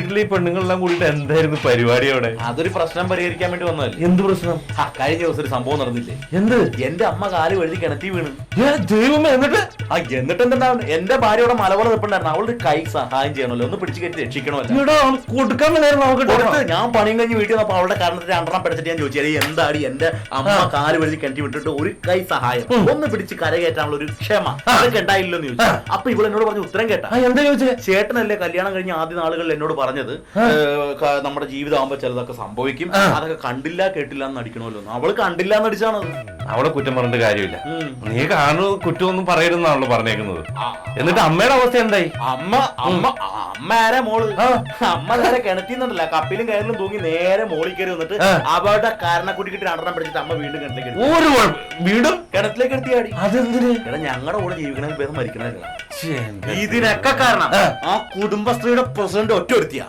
വീട്ടിൽ ഈ പെണ്ണുങ്ങളെല്ലാം കൂടിയിട്ട് എന്തായിരുന്നു പരിപാടി അവിടെ? അതൊരു പ്രശ്നം പരിഹരിക്കാൻ വേണ്ടി വന്നതല്ലേ? എന്ത് പ്രശ്നം? ആ, കഴിഞ്ഞ ദിവസം ഒരു സംഭവം നടന്നില്ലേ? എന്ത്? എന്റെ അമ്മ കാൽ വഴുതി കിണറ്റി വീണ്. ദൈവമേ എന്നിട്ട്? ആ എന്നിട്ട് എന്തുണ്ടാവും എന്റെ ഭാര്യയുടെ മലപോലെ നിൽപ്പുണ്ടായിരുന്നു അവളുടെ കൈ സഹായം ചെയ്യണമല്ലോ. ഒന്ന് പിടിച്ചു കയറ്റി രക്ഷിക്കണമല്ലോ. ഇവിടെ കൊടുക്കാൻ നമുക്ക് കൊടുത്ത്. ഞാൻ പണിയും കഴിഞ്ഞ് വീട്ടിൽ വന്നപ്പോ അവളുടെ കാരണത്തിൽ രണ്ടെണ്ണം പിടിച്ചിട്ട് ഞാൻ ചോദിച്ചു "എടീ, എന്താടി എന്റെ അമ്മ. കാൽ വഴുതി കിണറ്റി വിട്ടിട്ട് ഒരു കൈ സഹായം? ഒന്ന് പിടിച്ച് കരകയറ്റാനുള്ള ഒരു ക്ഷമ. അതൊക്കെ ഉണ്ടായില്ലെന്ന് ചോദിച്ചു. അപ്പൊ ഇവിടെ എന്നോട് പറഞ്ഞു ഉത്തരം കേട്ടാ. ആ എന്താ ചോദിച്ചേ? ചേട്ടനല്ലേ കല്യാണം കഴിഞ്ഞ ആദ്യ നാളുകളിൽ എന്നോട് പറഞ്ഞത് നമ്മുടെ ജീവിതമാകുമ്പോ ചിലതൊക്കെ സംഭവിക്കും. അതൊക്കെ കണ്ടില്ല കേട്ടില്ല എന്ന് അടിക്കണമല്ലോ. അവൾ കണ്ടില്ല എന്ന് അടിച്ചാണ് അവളെ കുറ്റം പറഞ്ഞിട്ട് കാര്യമില്ല. നീ കാണുന്നത് കുറ്റമൊന്നും പറയരുതെന്നാണല്ലോ പറഞ്ഞേക്കുന്നത്. എന്നിട്ട് അമ്മയുടെ അവസ്ഥ എന്തായി? അമ്മ അമ്മ അമ്മ ആരാ മോൾ? അമ്മ നേരെ കിണറ്റിന്നുണ്ടല്ല. കപ്പിലും കയറിലും തൂങ്ങി നേരെ മോളിൽ കയറി വന്നിട്ട് അവളുടെ കാരണ കാരണക്കുട്ടിക്കിട്ട് രണ്ടെണ്ണം പിടിച്ചിട്ട് അമ്മ വീണ്ടും കിണറ്റിലേക്ക് വീണ്ടും? കിണറ്റിലേക്ക് എടുത്തിയാടി. അതെന്തിന്? ഞങ്ങളുടെ കൂടെ ജീവിക്കണമെങ്കിൽ പേര് ശ്ശേ, എന്റെ ഇതിനൊക്കെ കാരണം ആ. കുടുംബശ്രീയുടെ പ്രസിഡന്റ് ഒറ്റ ഒരുത്തിയാ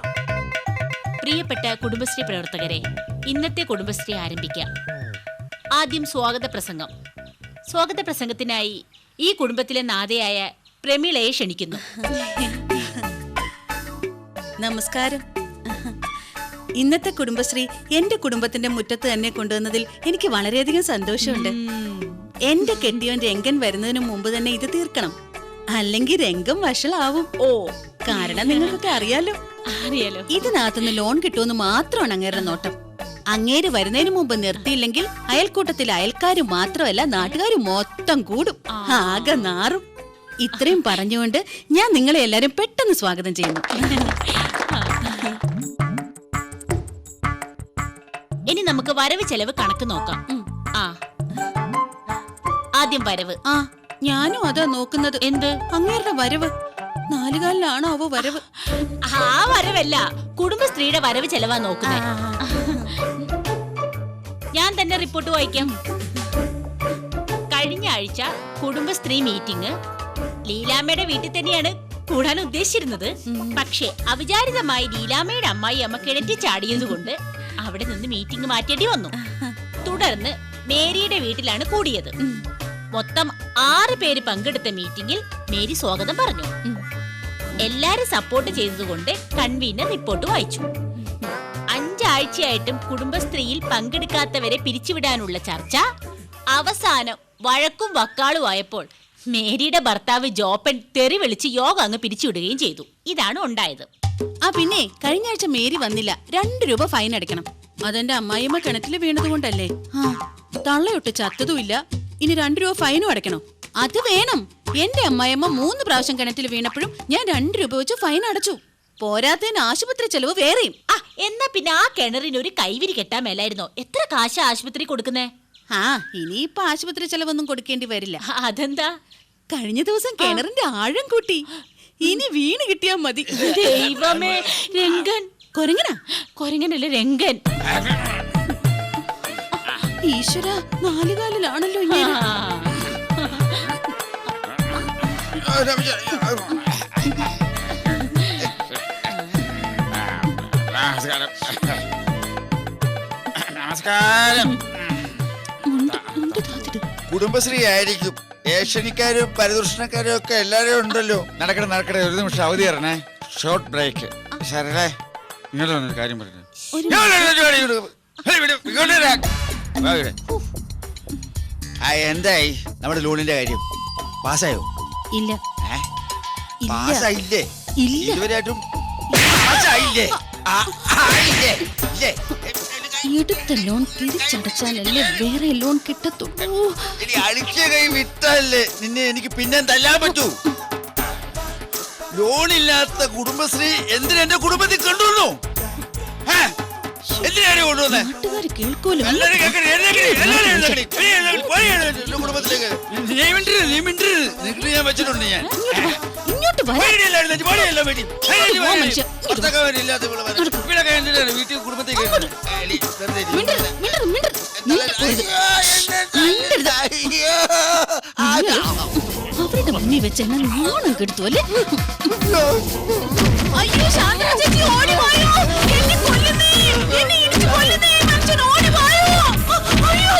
പ്രിയപ്പെട്ട കുടുംബശ്രീ പ്രവർത്തകരെ ഇന്നത്തെ കുടുംബശ്രീ ആരംഭിക്കാം. ആദ്യം സ്വാഗത പ്രസംഗം. സ്വാഗത പ്രസംഗത്തിനായി ഈ കുടുംബത്തിലെ നാഥയായ പ്രമീളയെ ക്ഷണിക്കുന്നു. നമസ്കാരം. ഇന്നത്തെ കുടുംബശ്രീ എന്റെ കുടുംബത്തിന്റെ മുറ്റത്ത് തന്നെ കൊണ്ടുവന്നതിൽ എനിക്ക് വളരെയധികം സന്തോഷമുണ്ട്. എന്റെ കെട്ടിയോൻ രംഗൻ വരുന്നതിനു മുമ്പ് തന്നെ ഇത് തീർക്കണം. അല്ലെങ്കിൽ രംഗം വഷളാവും. ഓ കാരണം നിങ്ങൾക്കൊക്കെ അറിയാലോ. അറിയാലോ. ഇതിനകത്തുനിന്ന് ലോൺ കിട്ടുമെന്ന് മാത്രമാണ് അങ്ങേരുടെ നോട്ടം. അങ്ങേര് വരുന്നതിന് മുമ്പ് നിർത്തിയില്ലെങ്കിൽ അയൽക്കൂട്ടത്തിൽ അയൽക്കാര് മാത്രമല്ല നാട്ടുകാർ മൊത്തം കൂടും. ആകെ നാറും. ഇത്രയും പറഞ്ഞുകൊണ്ട് ഞാൻ നിങ്ങളെ എല്ലാരും പെട്ടെന്ന് സ്വാഗതം ചെയ്യുന്നു. ഇനി നമുക്ക് വരവ് ചെലവ് കണക്ക് നോക്കാം. ആ. ആദ്യം വരവ്. ആ. ഞാനും അതാ നോക്കുന്നത്. എന്ത്? അങ്ങേരുടെ വരവ്. നാലുകാലിലാണോ അവ വരവ്? ആ വരവല്ല. കുടുംബശ്രീയുടെ വരവ് ചെലവാ നോക്കുന്നത് ഞാൻ തന്നെ റിപ്പോർട്ട് വായിക്കാം. കഴിഞ്ഞ ആഴ്ച കുടുംബശ്രീ മീറ്റിംഗ് ലീലാമ്മയുടെ വീട്ടിൽ തന്നെയാണ് കൂടാൻ ഉദ്ദേശിച്ചിരുന്നത്. പക്ഷേ അവിചാരിതമായി ലീലാമ്മയുടെ അമ്മായി അമ്മ കിണറ്റി ചാടിയതുകൊണ്ട് അവിടെ നിന്ന് മീറ്റിംഗ് മാറ്റേണ്ടി വന്നു. തുടർന്ന് മേരിയുടെ വീട്ടിലാണ് കൂടിയത്. മൊത്തം ആറ് പേര് പങ്കെടുത്ത മീറ്റിംഗിൽ മേരി സ്വാഗതം പറഞ്ഞു. എല്ലാരും സപ്പോർട്ട് ചെയ്തതുകൊണ്ട് കൺവീനർ റിപ്പോർട്ട് വായിച്ചു. അഞ്ചാഴ്ചയായിട്ടും കുടുംബശ്രീയിൽ പങ്കെടുക്കാത്തവരെ പിരിച്ചുവിടാനുള്ള ചർച്ച അവസാനം വഴക്കും വക്കാളും ആയപ്പോൾ മേരിയുടെ ഭർത്താവ് ജോപ്പൻ തെറി വിളിച്ച് യോഗ അങ്ങ് പിരിച്ചുവിടുകയും ചെയ്തു. ഇതാണ് ഉണ്ടായത്. ആ പിന്നെ കഴിഞ്ഞ ആഴ്ച മേരി വന്നില്ല. രണ്ടു രൂപ ഫൈൻ അടയ്ക്കണം. അതെന്റെ അമ്മായിയമ്മ കിണറ്റിൽ വീണതുകൊണ്ടല്ലേ? തള്ളയൊട്ട് ചത്തതുമില്ല ഇനി രണ്ട് രൂപ ഫൈനും അടയ്ക്കണം. അത് വേണം. എന്റെ അമ്മായിയമ്മ മൂന്ന് പ്രാവശ്യം കിണറ്റിൽ വീണപ്പോഴും ഞാൻ രണ്ട് രൂപ വെച്ച് ഫൈൻ അടച്ചു. പോരാത്തതിന് ആശുപത്രി ചെലവ് വേറെയും. ആ എന്നാ പിന്നെ ആ കിണറിന് ഒരു കൈവിരി കെട്ടാൻ മേലായിരുന്നോ? എത്ര കാശ ആശുപത്രി കൊടുക്കുന്നേ? ആ ഇനിയിപ്പൊ ആശുപത്രി ചെലവൊന്നും കൊടുക്കേണ്ടി വരില്ല. ആ, അതെന്താ? കഴിഞ്ഞ ദിവസം കിണറിന്റെ ആഴം കൂട്ടി. ഇനി വീണ് കിട്ടിയാ മതി. ദൈവമേ രംഗൻ. കൊരങ്ങനാ? കൊരങ്ങനല്ലേ രംഗൻ. ഈശ്വര നാലുകാലിലാണല്ലോ ആ, ഇങ്ങനെ നമസ്കാരം. നമസ്കാരം കുടുംബശ്രീ ആയിരിക്കും. ഏഷ്യനിക്കാരും പരിദൂഷണക്കാരും ഒക്കെ എല്ലാരും ഉണ്ടല്ലോ. നടക്കണ നടക്കണേ ഒരു നിമിഷം അവധി തരണേ. ഷോർട്ട് ബ്രേക്ക് ശരളേ ഇങ്ങോട്ട് വന്നൊരു കാര്യം പറഞ്ഞു. എന്തായി? നമ്മുടെ ലോണിന്റെ കാര്യം. പാസ്സായോ? ഇല്ല? പാസ്സായില്ലേ? ഇതുവരെയായിട്ടും പാസ്സായില്ലേ? എടുത്ത ലോൺ തിരിച്ചടച്ചാലല്ലേ വേറെ ലോൺ കിട്ടത്തുള്ളൂ അടിച്ച കൈ വിട്ടല്ലേ? നിന്നെ എനിക്ക് പിന്നെ തല്ലാൻ പറ്റൂ. ലോണില്ലാത്ത കുടുംബശ്രീ എന്തിനാ എന്റെ കുടുംബത്തിൽ കണ്ടുള്ളൂ? എന്തിനാണ് കൊണ്ടുവന്നേ നാട്ടുകാര് കേൾക്കൂലോ എല്ലാവരും കേൾക്കണേ, എഴുന്നേക്കണേ, എല്ലാവരും എഴുന്നേക്കണേ. പോയി എഴുന്നേക്കണേ, പോയി എഴുന്നേക്കണേ, എന്റെ കുടുംബത്തിലേക്ക് നീ മിണ്ടരുത് നീ മിണ്ടരുത് നിനക്ക് ഞാൻ വെച്ചിട്ടുണ്ട് ഞാൻ ഇങ്ങോട്ട് വാ, ഇങ്ങോട്ട് വരാ പോയി എഴുന്നേറ്റ്, എഴുന്നേറ്റ്, പോയി എഴുന്നേറ്റ്, പോയി. എഴുന്നേറ്റ്, പോ, പോയി. മനുഷ്യ. ഭർത്താക്കന്മാരില്ലാത്ത ഇവിടെ വരെ. ഇവിടെയൊക്കെ എന്തിനാണ് വീട്ടിൽ കുടുംബത്തേക്ക് എലി, വെറുതെ ഇരി. മിണ്ടരുത് മിണ്ടരുത് മിണ്ടരുത് മിണ്ടരുത്. മിണ്ടരുത്. അയ്യോ അവരുടെ മുന്നിൽ വെച്ച് എന്നെ നാണം കെടുത്തു അല്ലേ അയ്യോ ശാന്ത ചേച്ചി ഓടി വായോ എന്നെ കൊല്ലുന്നേ എന്നെ ഇടിച്ച് കൊല്ലുന്നേ മനുഷ്യൻ ഓടി വായോ? അയ്യോ.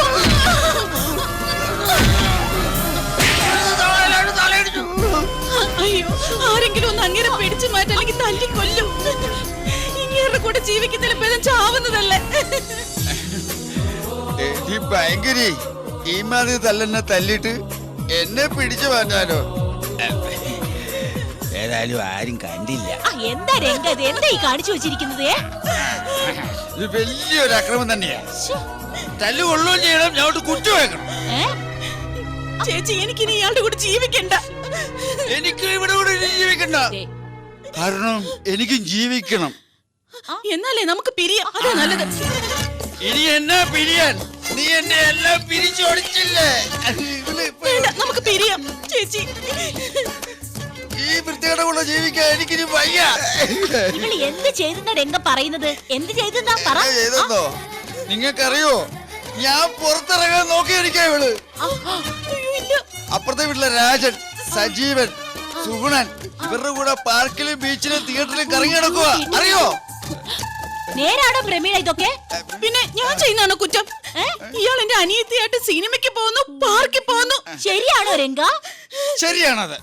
അയ്യോ ആരെങ്കിലും ഒന്ന് അങ്ങനെ പിടിച്ചു മാറ്റം അല്ലെങ്കിൽ തല്ലി കൊല്ലും. കൂടെ ജീവിക്കുന്നതിലും ഭേദം ചാവുന്നതല്ലേ? എടി ഭയങ്കരി ഈ മാതിരി തല്ലെന്നെ തല്ലിട്ട് എന്നെ പിടിച്ചു മാറ്റാനോ? ഏതായാലും ആരും കണ്ടില്ല. എന്താ രംഗത്? എന്താ ഈ കാണിച്ചു വെച്ചിരിക്കുന്നത് ഏ? ഇത് വലിയൊരു അക്രമം തന്നെയാ. തല്ലു കൊള്ളുകയും ചെയ്യണം ഞങ്ങോട്ട് കുറ്റു വെക്കണം. ചേച്ചി ചേച്ചി എനിക്കിനി ഇയാളുടെ കൂടെ ജീവിക്കണ്ട. എനിക്ക് ഇവിടെ കൂടെ ജീവിക്കണ്ട. കാരണം എനിക്കും ജീവിക്കണം. എന്നാലേ നമുക്ക് പിരിയാം. അതാ നല്ലത്. ഇനി എന്നാ പിരിയാൻ? നീ എന്നെ എല്ലാം പിരിച്ചോടിച്ചില്ലേ നമുക്ക് പിരിയാം. ചേച്ചി. ഈ വൃത്തികേട കൂടെ ജീവിക്കാൻ എനിക്കിനി വയ്യ. നിങ്ങൾ എന്ത് ചെയ്തെന്നാ രംഗ പറയുന്നത്? എന്ത് ചെയ്തെന്നാ പറ. ചെയ്തെന്നോ? നിങ്ങൾക്കറിയോ? ഞാൻ പുറത്തിറങ്ങാൻ നോക്കിയിരിക്കാ ഇവൾ. അയ്യോ, ഇല്ല. അപ്പുറത്തെ വീട്ടിലെ രാജൻ സജീവൻ സുഗുണൻ ഇവരുടെ കൂടെ പാർക്കിലും ബീച്ചിലും തിയേറ്ററിലും കറങ്ങി നടക്കുക അറിയോ? നേരാണോ പ്രമീള ഇതൊക്കെ? പിന്നെ ഞാൻ ചെയ്യുന്നതാണോ കുറ്റം? ഇയാൾ എന്റെ അനിയത്തിയായിട്ട് സിനിമയ്ക്ക് പോകുന്നു പാർക്കിൽ പോകുന്നു. ശരിയാണോ രംഗ? ശരിയാണത്.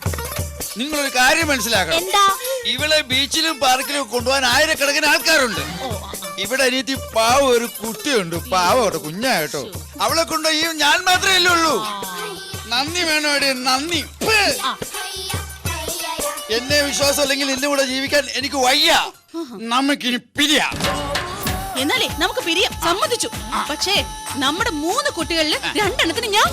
നിങ്ങളൊരു കാര്യം മനസ്സിലാക്കണം. എന്താ? ഇവളെ ബീച്ചിലും പാർക്കിലും കൊണ്ടുപോകാൻ ആയിരക്കണക്കിന് ആൾക്കാരുണ്ട്. ഇവിടെ അനിയത്തി പാവ ഒരു കുട്ടിയുണ്ട്. പാവോട്ടോ കുഞ്ഞായിട്ടോ അവളെ കൊണ്ട് ഈ ഞാൻ മാത്രമേ ഉള്ളൂ. നന്ദി വേണോ എടീ, നന്ദി. എന്നെ വിശ്വാസം അല്ലെങ്കിൽ എന്റെ കൂടെ ജീവിക്കാൻ എനിക്ക് വയ്യ. നമുക്കിനി പിരിയാ. എന്നാലേ നമുക്ക് പിരിയാം. സമ്മതിച്ചു. പക്ഷേ നമ്മുടെ മൂന്ന് കുട്ടികളിൽ രണ്ടെണ്ണത്തിന് ഞാൻ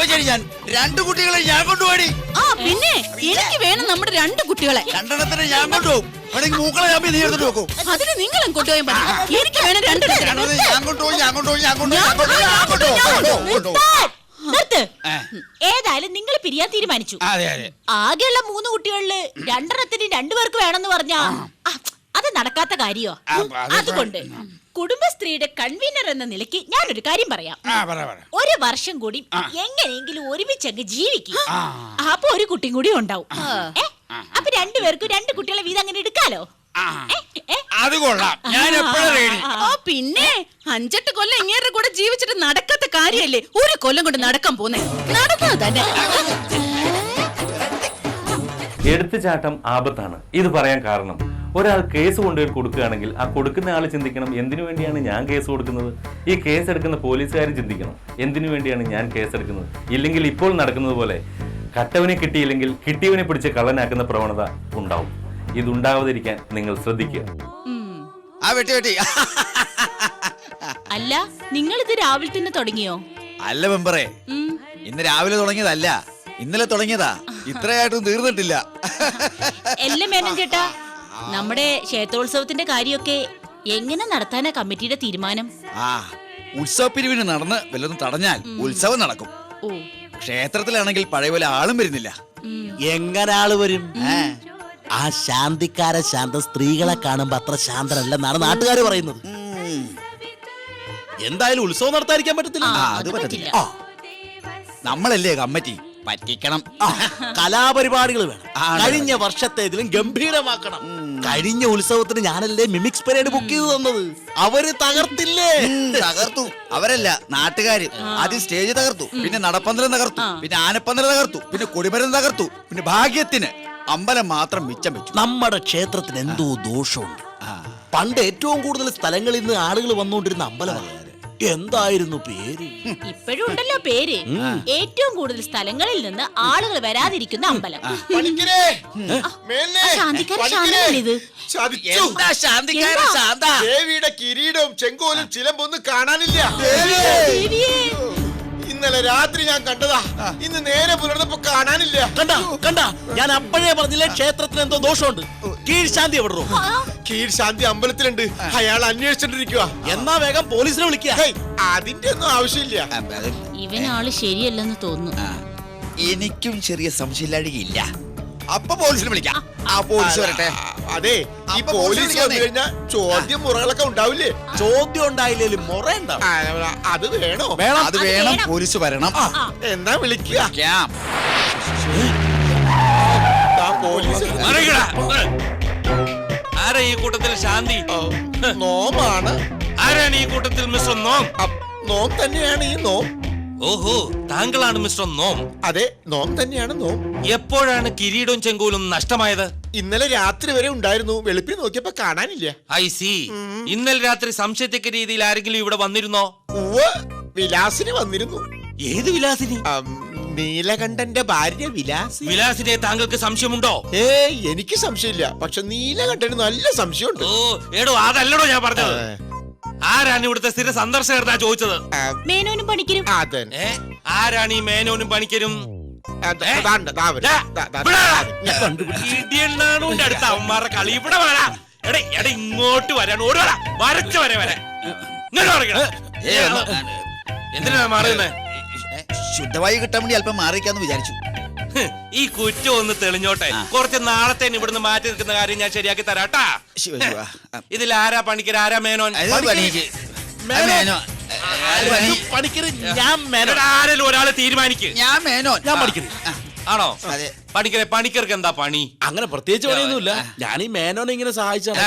വെച്ചാൽ ഞാൻ രണ്ട് കുട്ടികളെ ഞാൻ കൊണ്ടുപോടി ആ പിന്നെ എനിക്ക് വേണം നമ്മുടെ രണ്ട് കുട്ടികളെ. രണ്ടെണ്ണത്തിന് ഞാൻ കൊണ്ടുപോകും. അതിന് നിങ്ങളും കൊണ്ടുപോയാൽ മതി എനിക്ക് വേണം രണ്ടെണ്ണത്തിന്. ഞാൻ കൊണ്ടുപോയി ഞാൻ കൊണ്ടുപോയി ഞാൻ കൊണ്ടുപോയി ഞാൻ കൊണ്ടുപോയി കൊണ്ടുപോയി കൊണ്ടുപോയി കൊണ്ടുപോയി ഏതായാലും നിങ്ങൾ പിരിയാൻ തീരുമാനിച്ചു. ആകെയുള്ള മൂന്ന് കുട്ടികളിൽ രണ്ടെണ്ണത്തിന് രണ്ടുപേർക്ക് വേണമെന്ന് പറഞ്ഞാ അത് നടക്കാത്ത കാര്യോ? അതുകൊണ്ട് കുടുംബ അതുകൊണ്ട് കുടുംബശ്രീയുടെ കൺവീനർ എന്ന നിലയ്ക്ക് ഒരു കാര്യം പറയാം. ഒരു വർഷം കൂടി എങ്ങനെയെങ്കിലും ഒരുമിച്ചങ്ങ് ജീവിക്കും. അപ്പൊ ഒരു കുട്ടിയും കൂടി ഉണ്ടാവും? അപ്പൊ രണ്ടുപേർക്കും രണ്ട് കുട്ടികളെ വീതം അങ്ങനെ എടുക്കാലോ? അത് കൊള്ളാം. ഞാൻ എപ്പോഴും റെഡി ഓ പിന്നെ അഞ്ചെട്ട് കൊല്ലം ഇങ്ങേരുടെ കൂടെ ജീവിച്ചിട്ട് നടക്കാത്ത കാര്യല്ലേ? ഒരു കൊല്ലം കൊണ്ട് നടക്കാൻ പോന്നെ. നടന്നത് തന്നെ. എടുത്തുചാട്ടം ആപത്താണ്. ഇത് പറയാൻ കാരണം ഒരാൾ കേസ് കൊണ്ടുപോയി കൊടുക്കുകയാണെങ്കിൽ ആ കൊടുക്കുന്ന ആൾ ചിന്തിക്കണം എന്തിനു വേണ്ടിയാണ് ഞാൻ കേസ് കൊടുക്കുന്നത്? ഈ കേസ് എടുക്കുന്ന പോലീസുകാരും ചിന്തിക്കണം എന്തിനു വേണ്ടിയാണ് ഞാൻ കേസ് എടുക്കുന്നത്? ഇല്ലെങ്കിൽ ഇപ്പോൾ നടക്കുന്നത് പോലെ കട്ടവനെ കിട്ടിയില്ലെങ്കിൽ കിട്ടിയവനെ പിടിച്ച് കള്ളനാക്കുന്ന പ്രവണത ഉണ്ടാവും. ഇതുണ്ടാവാതിരിക്കാൻ നിങ്ങൾ ശ്രദ്ധിക്കുക. ആ വെട്ടി വെട്ടി. അല്ല നിങ്ങൾ ഇത് രാവിലെ തന്നെ തുടങ്ങിയോ? അല്ല മെമ്പറേ. ഇന്ന് രാവിലെ തുടങ്ങിയതല്ല. ഇന്നലെ തുടങ്ങിയതാ. ഇത്രയായിട്ടും തീർന്നിട്ടില്ല. എല്ലാം ചേട്ടാ നമ്മുടെ ക്ഷേത്രോത്സവത്തിന്റെ കാര്യമൊക്കെ എങ്ങനെ നടത്താനാ കമ്മിറ്റിയുടെ തീരുമാനം? ആ ഉത്സവ പിരിവിന് നടന്ന് വല്ലതും തടഞ്ഞാൽ ഉത്സവം നടക്കും. ഓ. ക്ഷേത്രത്തിലാണെങ്കിൽ പഴയ പോലെ ആളും വരുന്നില്ല. എങ്ങനെ ആൾ വരും? ആ ശാന്തിക്കാര ശാന്ത സ്ത്രീകളെ കാണുമ്പോ അത്ര ശാന്തരല്ലെന്നാണ് നാട്ടുകാർ പറയുന്നത്. എന്തായാലും ഉത്സവം നടത്താതിരിക്കാൻ പറ്റത്തില്ല. ആ, ആ, അത് അത് പറ്റത്തില്ല. പറ്റില്ല. ആ, നമ്മളല്ലേ കമ്മിറ്റി? പറ്റിക്കണം. കലാപരിപാടികൾ വേണം. കഴിഞ്ഞ വർഷത്തെ ഇതിലും ഗംഭീരമാക്കണം. കഴിഞ്ഞ ഉത്സവത്തിന് ഞാനല്ലേ മിമിക്സ് പരേഡ് ബുക്ക് ചെയ്ത് തന്നത്? അവർ തകർത്തില്ലേ? തകർത്തു. അവരല്ല നാട്ടുകാര്. ആദ്യം സ്റ്റേജ് തകർത്തു. പിന്നെ നടപ്പന്തലം തകർത്തു. പിന്നെ ആനപ്പന്തലം തകർത്തു. പിന്നെ കൊടിമരം തകർത്തു. പിന്നെ ഭാഗ്യത്തിന് അമ്പലം മാത്രം മിച്ചം വെച്ചു. നമ്മുടെ ക്ഷേത്രത്തിന് എന്തോ ദോഷമുണ്ട്. പണ്ട് ഏറ്റവും കൂടുതൽ സ്ഥലങ്ങളിൽ നിന്ന് ആളുകൾ വന്നുകൊണ്ടിരുന്ന അമ്പലമാണ് എന്തായിരുന്നു പേര്? ഇപ്പോഴും ഉണ്ടല്ലോ പേര്. ഏറ്റവും കൂടുതൽ സ്ഥലങ്ങളിൽ നിന്ന് ആളുകൾ വരാതിരിക്കുന്ന അമ്പലം. ശാന്തിക്കാരൻ ശാന്തനല്ലേ ഇത്? ചതിച്ചു എന്താ ശാന്തിക്കാര ശാന്ത? ദേവിയുടെ കിരീടവും ചെങ്കോലും ചിലമ്പൊന്നും കാണാനില്ല. ഇന്നലെ രാത്രി ഞാൻ കണ്ടതാ. ഇന്ന് നേരെ പുലർന്നപ്പോ കാണാനില്ല. കണ്ട കണ്ട. ഞാൻ അപ്പോഴേ പറഞ്ഞില്ലേ ക്ഷേത്രത്തിന് എന്തോ ദോഷമുണ്ട് കീഴ്ശാന്തി എവിടോ ശാന്തി അമ്പലത്തിലുണ്ട്. അയാൾ അന്വേഷിച്ചിട്ടിരിക്കുക എന്നാ വേഗം പോലീസിനെ വിളിക്കുക. അതിന്റെ ഒന്നും ആവശ്യമില്ല. ഇവനാൾ ശരിയല്ലെന്ന് തോന്നുന്നു. എനിക്കും ചെറിയ സംശയമില്ലാഴികയില്ല അപ്പൊ പോലീസിനെ വിളിക്കാം. ആ പോലീസ് വരട്ടെ. അതെ ഈ പോലീസ് വന്നു കഴിഞ്ഞാൽ ചോദ്യം മുറകളൊക്കെ ഉണ്ടാവില്ലേ? ചോദ്യം ഉണ്ടായില്ലേ മുറ ഉണ്ടാവും അത് വേണോ? വേണം. അത് വേണം. പോലീസ് വരണം. എന്നാ വിളിക്കുക. വിളിക്കാം. പോലീസ് ആരാ ഈ കൂട്ടത്തിൽ ശാന്തി? നോമാണ്. ആരാണ് ഈ കൂട്ടത്തിൽ മിസ്റ്റർ നോം? നോം തന്നെയാണ് ഈ നോം. ഓഹോ താങ്കളാണ് മിസ്റ്റർ നോം. അതെ നോം തന്നെയാണ് നോം. എപ്പോഴാണ് കിരീടവും ചെങ്കോലും നഷ്ടമായത്? ഇന്നലെ രാത്രി വരെ ഉണ്ടായിരുന്നു. വെളുപ്പിൽ നോക്കിയപ്പോ കാണാനില്ല. ഐ സി. ഇന്നലെ രാത്രി സംശയത്തക്ക രീതിയിൽ ആരെങ്കിലും ഇവിടെ വന്നിരുന്നോ? വിലാസിന് വന്നിരുന്നു. ഏത് വിലാസിനി? നീലകണ്ഠന്റെ ഭാര്യ വിലാസി. വിലാസിനെ താങ്കൾക്ക് സംശയമുണ്ടോ? ഏ എനിക്ക് സംശയമില്ല. പക്ഷെ നീലകണ്ഠന് നല്ല സംശയമുണ്ട്. ഓ എടോ അതല്ലടോ ഞാൻ പറഞ്ഞത്. ആരാണ് ഇവിടുത്തെ സ്ഥിര സന്ദർശകർന്നാ ചോദിച്ചത്? ആ, മേനോനും പണിക്കരും. അതെ ഏ ആരാണ് ഈ മേനോനും പണിക്കരും? അടുത്ത അവന്മാരുടെ കളി. ഇവിടെ വരാ എടേ. എടേ ഇങ്ങോട്ട് വരാണ് ഓടി വരാ വരച്ച വരെ വരെ. ഇങ്ങോട്ട് എന്തിനാ മാറുന്നേ? ശുദ്ധവായു കിട്ടാൻ വേണ്ടി അല്പം മാറിക്കാന്ന് വിചാരിച്ചു. ഈ കുറ്റം ഒന്ന് തെളിഞ്ഞോട്ടെ. കുറച്ച് നാളത്തെ ഇവിടുന്ന് മാറ്റി നിൽക്കുന്ന കാര്യം ഞാൻ ശരിയാക്കി തരാട്ടാ. ഇതിൽ ആരാ പണിക്കർ ആരാ മേനോൻ? ഞാൻ മേനോൻ. ആരെങ്കിലും ഒരാളെ തീരുമാനിക്കും. ഞാൻ മേനോൻ. ഞാൻ. പഠിക്കുന്നു. ആണോ? അതെ. പണിക്കരെ പണിക്കർക്ക് എന്താ പണി? അങ്ങനെ പ്രത്യേകിച്ച് പണിയൊന്നുമില്ല. ഞാൻ ഈ മേനോനെ ഇങ്ങനെ സഹായിച്ചാണ്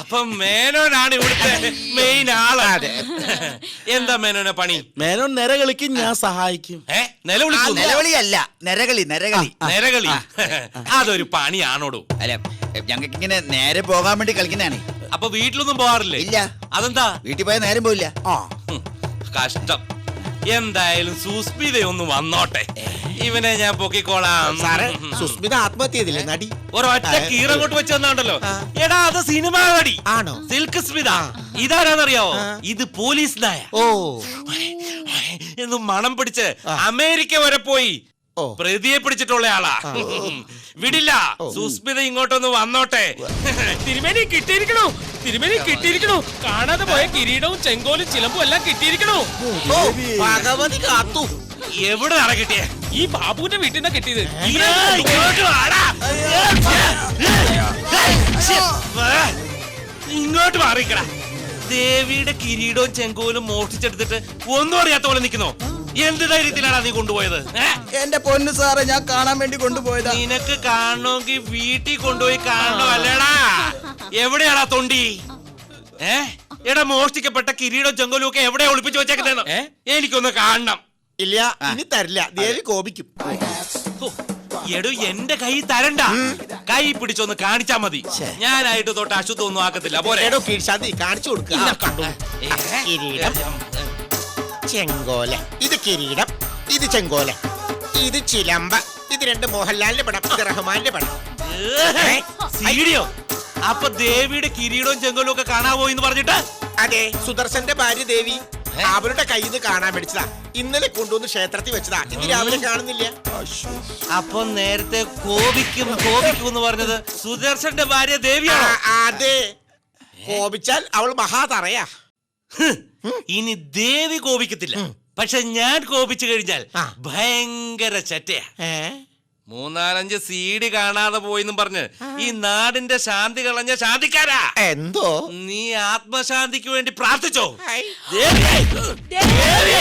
അപ്പം മേനോനാണ് ഇവിടുത്തെ മെയിൻ ആളാണ് എന്താ മേനോനെ പണി? മേനോൻ നിര കളിക്കും ഞാൻ സഹായിക്കും. ഏ? ആ, നിലവിളിക്കുന്നു നിലവിളിയല്ല. നിരകളി നിരകളി. നിരകളി. അതൊരു പണിയാണോടോ? അല്ല ഞങ്ങൾക്ക് ഇങ്ങനെ നേരെ പോകാൻ വേണ്ടി കളിക്കുന്നതാണ്. അപ്പൊ വീട്ടിലൊന്നും പോകാറില്ലേ ഇല്ല. അതെന്താ? വീട്ടിൽ പോയാൽ നേരം പോയില്ല ആ കഷ്ടം. എന്തായാലും സുസ്മിത ഒന്ന് വന്നോട്ടെ. ഇവനെ ഞാൻ പൊക്കിക്കോളാം. സാറേ സുസ്മിത ആത്മഹത്യ ചെയ്തില്ലേ നടി? ഒരൊറ്റ കീറങ്ങോട്ട് വെച്ച് തന്നാണ്ടല്ലോ. എടാ അത് സിനിമ നടി. ആണോ? സിൽക്ക് സ്മിത. ഇതാരാന്നറിയാവോ? ഇത് പോലീസ് നായ ഓ എന്ന് മണം പിടിച്ച് അമേരിക്ക വരെ പോയി. പ്രതിയെ പിടിച്ചിട്ടുള്ള ആളാ. വിടില്ല. സുസ്മിത ഇങ്ങോട്ടൊന്ന് വന്നോട്ടെ. തിരുമേനി കിട്ടിയിരിക്കണു. തിരുമേനി കിട്ടിയിരിക്കണു. കാണാതെ പോയ കിരീടവും ചെങ്കോലും ചിലമ്പും എല്ലാം കിട്ടിയിരിക്കണു. ഭഗവതി കാത്തു. എവിടെ നട കിട്ടിയേ? ഈ ബാബുവിന്റെ വീട്ടിൽ നിന്നാ കിട്ടിയത്. ഇങ്ങോട്ട് മാറിക്കടാ. ദേവിയുടെ കിരീടവും ചെങ്കോലും മോഷ്ടിച്ചെടുത്തിട്ട് ഒന്നും അറിയാത്ത പോലെ നിൽക്കുന്നോ? എന്ത് ധൈര്യത്തിലാണ് നീ കൊണ്ടുപോയത്? എന്റെ പൊന്നു സാറെ ഞാൻ കാണാൻ വേണ്ടി കൊണ്ടുപോയതാ. നിനക്ക് കാണണമെങ്കിൽ വീട്ടിൽ കൊണ്ടുപോയി കാണണോ അല്ലേടാ. എവിടെയാടാ തൊണ്ടി? ഏ? എടാ മോഷ്ടിക്കപ്പെട്ട കിരീടോ ചെങ്കലും ഒക്കെ എവിടെ ഒളിപ്പിച്ചു വെച്ചേക്കുന്നതെന്ന്? എനിക്കൊന്ന് കാണണം. ഇല്ല ഇനി തരില്ല. ദേവി കോപിക്കും. എടോ എന്റെ കൈ തരണ്ട. കൈ പിടിച്ചൊന്ന് കാണിച്ചാ മതി. ഞാനായിട്ട് തൊട്ട് അശുദ്ധമൊന്നും ആക്കത്തില്ല. പോരെ. എടോ കീഴ്ശാന്തി കാണിച്ചു കൊടുക്കുക കണ്ടു. ഏ, കിരീടം. ചെങ്കോല. ഇത് കിരീടം ഇത് ചെങ്കോല. ഇത് ചിലമ്പ ഇത് രണ്ട് മോഹൻലാലിന്റെ പടം ഇത് റഹ്മാന്റെ പടം. സീഡിയോ? അപ്പൊ ദേവിയുടെ കിരീടവും ചെങ്കോലും ഒക്കെ കാണാവോ എന്ന് പറഞ്ഞിട്ട്? അതെ സുദർശന്റെ ഭാര്യ ദേവി അവരുടെ കയ്യിൽ നിന്ന് കാണാൻ മേടിച്ചതാ. ഇന്നലെ കൊണ്ടുവന്ന് ക്ഷേത്രത്തിൽ വെച്ചതാ. ഇന്ന് രാവിലെ കാണുന്നില്ല. അപ്പൊ നേരത്തെ കോപിക്കും കോപിക്കും എന്ന് പറഞ്ഞത് സുദർശന്റെ ഭാര്യ ദേവിയാണ്? അതെ. കോപിച്ചാൽ അവൾ മഹാതറയാ. ഇനി ദേവി കോപിക്കത്തില്ല. പക്ഷെ ഞാൻ കോപിച്ചു കഴിഞ്ഞാൽ ഭയങ്കര ചറ്റയാ. മൂന്നാലഞ്ച് സീഡി കാണാതെ പോയിന്നും പറഞ്ഞ് ഈ നാടിന്റെ ശാന്തി കളഞ്ഞ ശാന്തിക്കാരാ. എന്തോ? നീ ആത്മശാന്തിക്ക് വേണ്ടി പ്രാർത്ഥിച്ചോ? ദേവി! ദേവി!